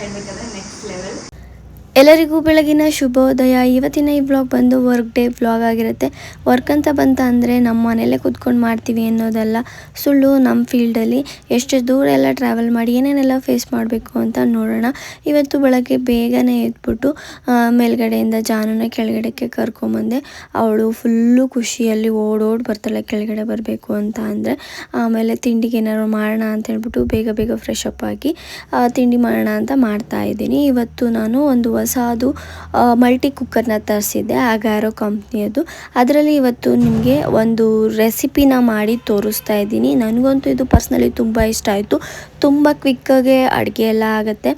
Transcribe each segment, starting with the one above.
ಹೇಳ್ಬೇಕಂದ್ರೆ next level ಎಲ್ಲರಿಗೂ ಬೆಳಗಿನ ಶುಭೋದಯ. ಇವತ್ತಿನ ಈ ಬ್ಲಾಗ್ ಬಂದು ವರ್ಕ್ ಡೇ ಬ್ಲಾಗ್ ಆಗಿರುತ್ತೆ. ವರ್ಕ್ ಅಂತ ಬಂತ ಅಂದರೆ ನಮ್ಮ ಮನೆಯಲ್ಲೇ ಕೂತ್ಕೊಂಡು ಮಾಡ್ತೀವಿ ಅನ್ನೋದಲ್ಲ. ಸುಳ್ಳು ನಮ್ಮ ಫೀಲ್ಡಲ್ಲಿ ಎಷ್ಟು ದೂರ ಎಲ್ಲ ಟ್ರಾವೆಲ್ ಮಾಡಿ ಏನೇನೆಲ್ಲ ಫೇಸ್ ಮಾಡಬೇಕು ಅಂತ ನೋಡೋಣ. ಇವತ್ತು ಬೆಳಗ್ಗೆ ಬೇಗನೆ ಎದ್ಬಿಟ್ಟು ಮೇಲ್ಗಡೆಯಿಂದ ಜಾನನ ಕೆಳಗಡೆಗೆ ಕರ್ಕೊಂಬಂದೆ. ಅವಳು ಫುಲ್ಲು ಖುಷಿಯಲ್ಲಿ ಓಡೋಡಿ ಬರ್ತಾಳೆ ಕೆಳಗಡೆ ಬರಬೇಕು ಅಂತ ಅಂದರೆ. ಆಮೇಲೆ ತಿಂಡಿಗೆ ಏನಾದ್ರು ಮಾಡೋಣ ಅಂತ ಹೇಳ್ಬಿಟ್ಟು ಬೇಗ ಬೇಗ ಫ್ರೆಶ್ ಅಪ್ ಆಗಿ ತಿಂಡಿ ಮಾಡೋಣ ಅಂತ ಮಾಡ್ತಾ ಇದ್ದೀನಿ. ಇವತ್ತು ನಾನು ಒಂದು ಹೊಸದು ಮಲ್ಟಿ ಕುಕ್ಕರ್ನ ತರಿಸಿದ್ದೆ ಆ ಗ್ಯಾರೋ ಕಂಪ್ನಿಯದು ಅದರಲ್ಲಿ ಇವತ್ತು ನಿಮಗೆ ಒಂದು ರೆಸಿಪಿನ ಮಾಡಿ ತೋರಿಸ್ತಾ ಇದ್ದೀನಿ. ನನಗಂತೂ ಇದು ಪರ್ಸ್ನಲಿ ತುಂಬ ಇಷ್ಟ ಆಯಿತು. ತುಂಬ ಕ್ವಿಕ್ಕಾಗೆ ಅಡುಗೆ ಎಲ್ಲ ಆಗುತ್ತೆ.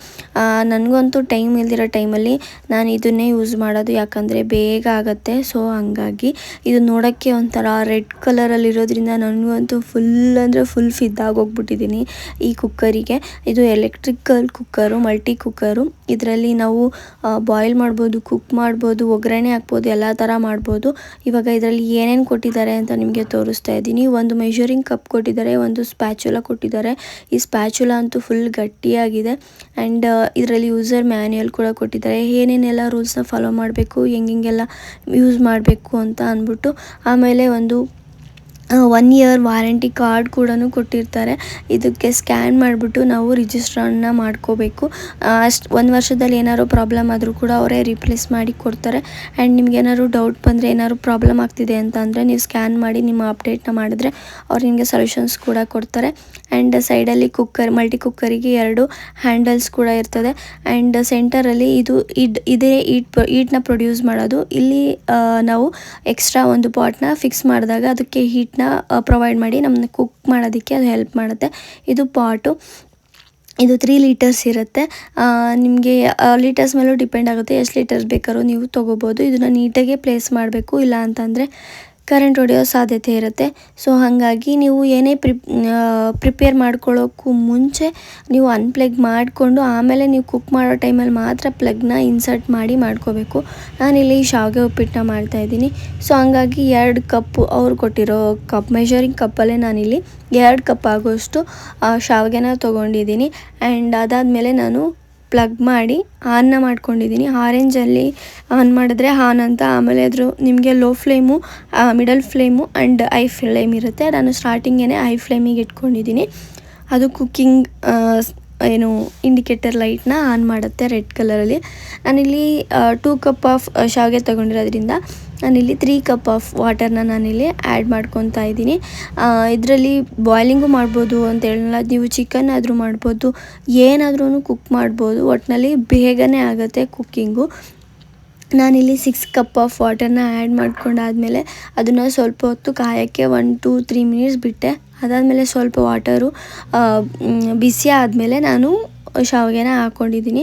ನನಗಂತೂ ಟೈಮ್ ಇಲ್ದಿರೋ ಟೈಮಲ್ಲಿ ನಾನು ಇದನ್ನೇ ಯೂಸ್ ಮಾಡೋದು, ಯಾಕಂದರೆ ಬೇಗ ಆಗುತ್ತೆ. ಸೊ ಹಂಗಾಗಿ ಇದು ನೋಡೋಕ್ಕೆ ಒಂಥರ ರೆಡ್ ಕಲರಲ್ಲಿರೋದ್ರಿಂದ ನನಗಂತೂ ಫುಲ್ ಅಂದರೆ ಫುಲ್ ಫಿದ್ದಾಗೋಗ್ಬಿಟ್ಟಿದ್ದೀನಿ ಈ ಕುಕ್ಕರಿಗೆ ಇದು ಎಲೆಕ್ಟ್ರಿಕಲ್ ಕುಕ್ಕರು ಮಲ್ಟಿ ಕುಕ್ಕರು ಇದರಲ್ಲಿ ನಾವು ಬಾಯ್ಲ್ ಮಾಡ್ಬೋದು ಕುಕ್ ಮಾಡ್ಬೋದು, ಒಗ್ಗರಣೆ ಹಾಕ್ಬೋದು, ಎಲ್ಲ ಥರ ಮಾಡ್ಬೋದು. ಇವಾಗ ಇದರಲ್ಲಿ ಏನೇನು ಕೊಟ್ಟಿದ್ದಾರೆ ಅಂತ ನಿಮಗೆ ತೋರಿಸ್ತಾ ಇದ್ದೀನಿ. ಒಂದು ಮೆಷರಿಂಗ್ ಕಪ್ ಕೊಟ್ಟಿದ್ದಾರೆ, ಒಂದು ಸ್ಪ್ಯಾಚುಲ ಕೊಟ್ಟಿದ್ದಾರೆ. ಈ ಸ್ಪ್ಯಾಚುಲ ಅಂತೂ ಫುಲ್ ಗಟ್ಟಿಯಾಗಿದೆ. ಆ್ಯಂಡ್ ಇದರಲ್ಲಿ ಯೂಸರ್ ಮ್ಯಾನ್ಯಲ್ ಕೂಡ ಕೊಟ್ಟಿದ್ದಾರೆ. ಏನೇನೆಲ್ಲ ರೂಲ್ಸ್ನ ಫಾಲೋ ಮಾಡಬೇಕು ಹೆಂಗೆಲ್ಲ ಯೂಸ್ ಮಾಡಬೇಕು ಅಂತ ಅಂದ್ಬಿಟ್ಟು, ಆಮೇಲೆ ಒಂದು ಒನ್ ಇಯರ್ ವಾರಂಟಿ ಕಾರ್ಡ್ ಕೂಡ ಕೊಟ್ಟಿರ್ತಾರೆ. ಇದಕ್ಕೆ ಸ್ಕ್ಯಾನ್ ಮಾಡಿಬಿಟ್ಟು ನಾವು ರಿಜಿಸ್ಟ್ರನ್ನ ಮಾಡ್ಕೋಬೇಕು. ಅಷ್ಟು ಒಂದು ವರ್ಷದಲ್ಲಿ ಏನಾದ್ರು ಪ್ರಾಬ್ಲಮ್ ಆದರೂ ಕೂಡ ಅವರೇ ರಿಪ್ಲೇಸ್ ಮಾಡಿ ಕೊಡ್ತಾರೆ. ಆ್ಯಂಡ್ ನಿಮ್ಗೆ ಏನಾದ್ರು ಡೌಟ್ ಬಂದರೆ ಏನಾದ್ರು ಪ್ರಾಬ್ಲಮ್ ಆಗ್ತಿದೆ ಅಂತ ಅಂದರೆ ನೀವು ಸ್ಕ್ಯಾನ್ ಮಾಡಿ ನಿಮ್ಮ ಅಪ್ಡೇಟ್ನ ಮಾಡಿದ್ರೆ ಅವ್ರು ನಿಮಗೆ ಸೊಲ್ಯೂಷನ್ಸ್ ಕೂಡ ಕೊಡ್ತಾರೆ. ಆ್ಯಂಡ್ ಸೈಡಲ್ಲಿ ಕುಕ್ಕರ್ ಮಲ್ಟಿ ಕುಕ್ಕರಿಗೆ ಎರಡು ಹ್ಯಾಂಡಲ್ಸ್ ಕೂಡ ಇರ್ತದೆ. ಆ್ಯಂಡ್ ಸೆಂಟರಲ್ಲಿ ಇದು ಇಡ್ ಇದೇ ಈಟ್ ಈಟ್ನ ಪ್ರೊಡ್ಯೂಸ್ ಮಾಡೋದು. ಇಲ್ಲಿ ನಾವು ಎಕ್ಸ್ಟ್ರಾ ಒಂದು ಪಾಟ್ನ ಫಿಕ್ಸ್ ಮಾಡಿದಾಗ ಅದಕ್ಕೆ ಹೀಟ್ನ ಪ್ರೊವೈಡ್ ಮಾಡಿ ನಮ್ಮನ್ನ ಕುಕ್ ಮಾಡೋದಕ್ಕೆ ಅದು ಹೆಲ್ಪ್ ಮಾಡುತ್ತೆ. ಇದು ಪಾಟು ಇದು ತ್ರೀ ಲೀಟರ್ಸ್ ಇರುತ್ತೆ. ನಿಮಗೆ ಲೀಟರ್ಸ್ ಮೇಲೂ ಡಿಪೆಂಡ್ ಆಗುತ್ತೆ. ಎಷ್ಟು ಲೀಟರ್ಸ್ ಬೇಕಾದ್ರೂ ನೀವು ತೊಗೋಬೋದು. ಇದನ್ನು ನೀಟಾಗೆ ಪ್ಲೇಸ್ ಮಾಡಬೇಕು. ಇಲ್ಲ ಅಂತಂದರೆ ಕರೆಂಟ್ ಹೊಡೆಯೋ ಸಾಧ್ಯತೆ ಇರುತ್ತೆ. ಸೊ ಹಾಗಾಗಿ ನೀವು ಏನೇ ಪ್ರಿಪ್ ಪ್ರಿಪೇರ್ ಮಾಡ್ಕೊಳ್ಳೋಕ್ಕೂ ಮುಂಚೆ ನೀವು ಅನ್ಪ್ಲಗ್ ಮಾಡಿಕೊಂಡು ಆಮೇಲೆ ನೀವು ಕುಕ್ ಮಾಡೋ ಟೈಮಲ್ಲಿ ಮಾತ್ರ ಪ್ಲಗ್ನ ಇನ್ಸರ್ಟ್ ಮಾಡಿ ಮಾಡ್ಕೋಬೇಕು. ನಾನಿಲ್ಲಿ ಶಾವಿಗೆ ಉಪ್ಪಿಟ್ಟನ್ನ ಮಾಡ್ತಾಯಿದ್ದೀನಿ ಸೊ ಹಂಗಾಗಿ ಎರಡು ಕಪ್ಪು ಅವ್ರು ಕೊಟ್ಟಿರೋ ಕಪ್ ಮೆಷರಿಂಗ್ ಕಪ್ಪಲ್ಲೇ ನಾನಿಲ್ಲಿ ಎರಡು ಕಪ್ ಆಗೋಷ್ಟು ಶಾವಿಗೆನ ತೊಗೊಂಡಿದ್ದೀನಿ. ಆ್ಯಂಡ್ ಅದಾದಮೇಲೆ ನಾನು ಪ್ಲಗ್ ಮಾಡಿ ಆನ್ನ ಮಾಡ್ಕೊಂಡಿದ್ದೀನಿ. ಆರೆಂಜಲ್ಲಿ ಆನ್ ಮಾಡಿದ್ರೆ ಆನ್ ಅಂತ, ಆಮೇಲೆ ಅದ್ರ ನಿಮಗೆ low flame middle flame and high flame ಇರುತ್ತೆ. ನಾನು ಸ್ಟಾರ್ಟಿಂಗೇ ಐ ಫ್ಲೇಮಿಗೆ ಇಟ್ಕೊಂಡಿದ್ದೀನಿ. ಅದು ಕುಕ್ಕಿಂಗ್ ಏನು ಇಂಡಿಕೇಟರ್ ಲೈಟ್ನ ಆನ್ ಮಾಡುತ್ತೆ ರೆಡ್ ಕಲರಲ್ಲಿ ನಾನಿಲ್ಲಿ ಟೂ ಕಪ್ ಆಫ್ ಶಾವಿಗೆ ತೊಗೊಂಡಿರೋದ್ರಿಂದ ನಾನಿಲ್ಲಿ ತ್ರೀ ಕಪ್ ಆಫ್ ವಾಟರ್ನ ನಾನಿಲ್ಲಿ ಆ್ಯಡ್ ಮಾಡ್ಕೊತಾ ಇದ್ದೀನಿ. ಇದರಲ್ಲಿ ಬಾಯ್ಲಿಂಗು ಮಾಡ್ಬೋದು ಅಂತ ಹೇಳಲ್ಲ, ನೀವು ಚಿಕನ್ ಆದರೂ ಮಾಡ್ಬೋದು ಏನಾದ್ರೂ ಕುಕ್ ಮಾಡ್ಬೋದು ಒಟ್ಟಿನಲ್ಲಿ ಬೇಗನೆ ಆಗುತ್ತೆ ಕುಕ್ಕಿಂಗು ನಾನಿಲ್ಲಿ ಸಿಕ್ಸ್ ಕಪ್ ಆಫ್ ವಾಟರ್ನ ಆ್ಯಡ್ ಮಾಡ್ಕೊಂಡಾದಮೇಲೆ ಅದನ್ನು ಸ್ವಲ್ಪ ಹೊತ್ತು ಕಾಯೋಕ್ಕೆ ಒನ್ ಟೂ ತ್ರೀ ಮಿನಿಟ್ಸ್ ಬಿಟ್ಟೆ. ಅದಾದಮೇಲೆ ಸ್ವಲ್ಪ ವಾಟರು ಬಿಸಿ ಆದಮೇಲೆ ನಾನು ಶಾವಿಗೆನ ಹಾಕ್ಕೊಂಡಿದ್ದೀನಿ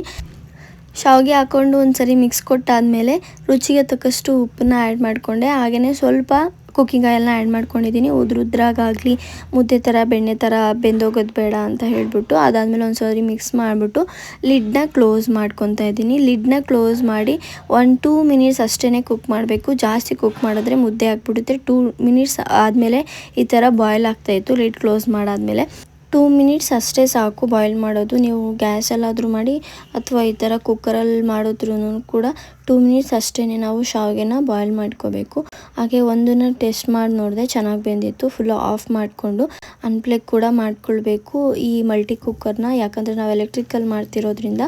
ಶಾವಿಗೆ ಹಾಕ್ಕೊಂಡು ಒಂದು ಸರಿ ಮಿಕ್ಸ್ ಕೊಟ್ಟಾದಮೇಲೆ ರುಚಿಗೆ ತಕ್ಕಷ್ಟು ಉಪ್ಪನ್ನ ಆ್ಯಡ್ ಮಾಡಿಕೊಂಡೆ. ಹಾಗೆಯೇ ಸ್ವಲ್ಪ ಕುಕ್ಕಿಂಗ್ ಆಯಿಲ್ನ ಆ್ಯಡ್ ಮಾಡ್ಕೊಂಡಿದ್ದೀನಿ. ಉದ್ರುದ್ರಾಗಾಗಲಿ ಮುದ್ದೆ ಥರ ಬೆಣ್ಣೆ ಥರ ಬೆಂದೋಗೋದು ಬೇಡ ಅಂತ ಹೇಳಿಬಿಟ್ಟು ಅದಾದಮೇಲೆ ಒಂದು ಸರಿ ಮಿಕ್ಸ್ ಮಾಡಿಬಿಟ್ಟು ಲಿಡ್ನ ಕ್ಲೋಸ್ ಮಾಡ್ಕೊತಾ ಇದ್ದೀನಿ. ಲಿಡ್ನ ಕ್ಲೋಸ್ ಮಾಡಿ ಒನ್ ಟೂ ಮಿನಿಟ್ಸ್ ಅಷ್ಟೇ ಕುಕ್ ಮಾಡಬೇಕು. ಜಾಸ್ತಿ ಕುಕ್ ಮಾಡಿದ್ರೆ ಮುದ್ದೆ ಹಾಕ್ಬಿಡುತ್ತೆ ಟೂ ಮಿನಿಟ್ಸ್ ಆದಮೇಲೆ ಈ ಥರ ಬಾಯ್ಲ್ ಆಗ್ತಾಯಿತ್ತು ಲಿಡ್ ಕ್ಲೋಸ್ ಮಾಡಾದಮೇಲೆ ಟೂ ಮಿನಿಟ್ಸ್ ಅಷ್ಟೇ ಸಾಕು ಬಾಯ್ಲ್ ಮಾಡೋದು. ನೀವು ಗ್ಯಾಸಲ್ಲಾದರೂ ಮಾಡಿ ಅಥವಾ ಈ ಥರ ಕುಕ್ಕರಲ್ಲಿ ಮಾಡಿದ್ರೂ ಕೂಡ ಟೂ ಮಿನಿಟ್ಸ್ ಅಷ್ಟೇ ನಾವು ಶಾವಿಗೆನ ಬಾಯ್ಲ್ ಮಾಡ್ಕೋಬೇಕು. ಹಾಗೆ ಒಂದನ್ನು ಟೆಸ್ಟ್ ಮಾಡಿ ನೋಡಿದೆ, ಚೆನ್ನಾಗಿ ಬೆಂದಿತ್ತು. ಫುಲ್ ಆಫ್ ಮಾಡಿಕೊಂಡು ಅನ್ಪ್ಲಗ್ ಕೂಡ ಮಾಡ್ಕೊಳ್ಬೇಕು ಈ ಮಲ್ಟಿ ಕುಕ್ಕರ್ನ. ಯಾಕಂದರೆ ನಾವು ಎಲೆಕ್ಟ್ರಿಕಲ್ ಮಾಡ್ತಿರೋದ್ರಿಂದ